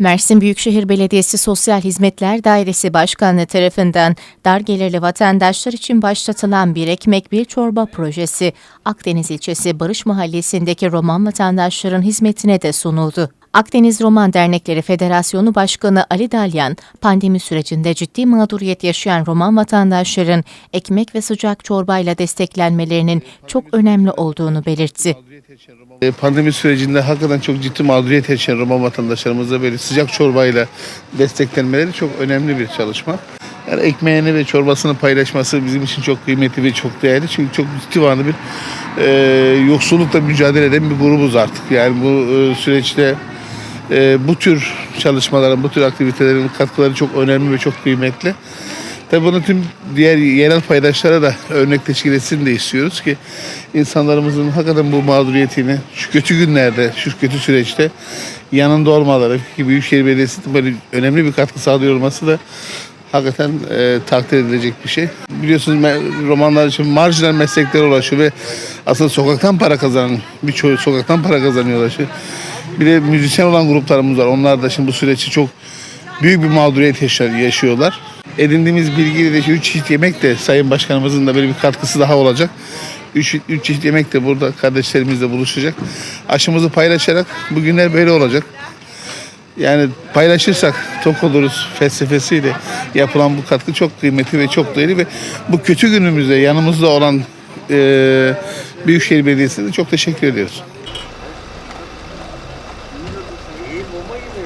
Mersin Büyükşehir Belediyesi Sosyal Hizmetler Dairesi Başkanlığı tarafından dar gelirli vatandaşlar için başlatılan bir ekmek bir çorba projesi Akdeniz ilçesi Barış Mahallesi'ndeki Roman vatandaşların hizmetine de sunuldu. Akdeniz Roman Dernekleri Federasyonu Başkanı Ali Dalyan, pandemi sürecinde ciddi mağduriyet yaşayan Roman vatandaşların ekmek ve sıcak çorbayla desteklenmelerinin çok önemli olduğunu belirtti. E, Pandemi sürecinde hakikaten çok ciddi mağduriyet yaşayan Roma vatandaşlarımıza böyle sıcak çorbayla desteklenmeleri çok önemli bir çalışma. Yani ekmeğini ve çorbasını paylaşması bizim için çok kıymetli ve çok değerli. Çünkü çok ciddi anı bir e, yoksullukla mücadele eden bir grubuz artık. Yani bu e, süreçte e, bu tür çalışmaların, bu tür aktivitelerin katkıları çok önemli ve çok kıymetli. Tabii bunu tüm diğer yerel paydaşlara da örnek teşkil etsin de istiyoruz ki insanlarımızın hakikaten bu mağduriyetini şu kötü günlerde, şu kötü süreçte yanında olmaları ki Büyükşehir Belediyesi'nin böyle önemli bir katkı sağlıyor olması da hakikaten e, takdir edilecek bir şey. Biliyorsunuz romanlar için marjinal mesleklere ulaşıyor ve aslında sokaktan para kazanan, birçoğu sokaktan para kazanıyorlar. Şimdi Bir de müzisyen olan gruplarımız var. Onlar da şimdi bu süreçte çok büyük bir mağduriyet yaşıyorlar. Edindiğimiz bilgiyle de 3 çeşit yemek de Sayın Başkanımızın da böyle bir katkısı daha olacak. 3 üç çeşit yemek de burada kardeşlerimizle buluşacak. Aşımızı paylaşarak bugünler böyle olacak. Yani paylaşırsak tok oluruz felsefesiyle yapılan bu katkı çok kıymetli ve çok değerli ve bu kötü günümüzde yanımızda olan eee Büyükşehir Belediyesi'ne de çok teşekkür ediyoruz. いいももい。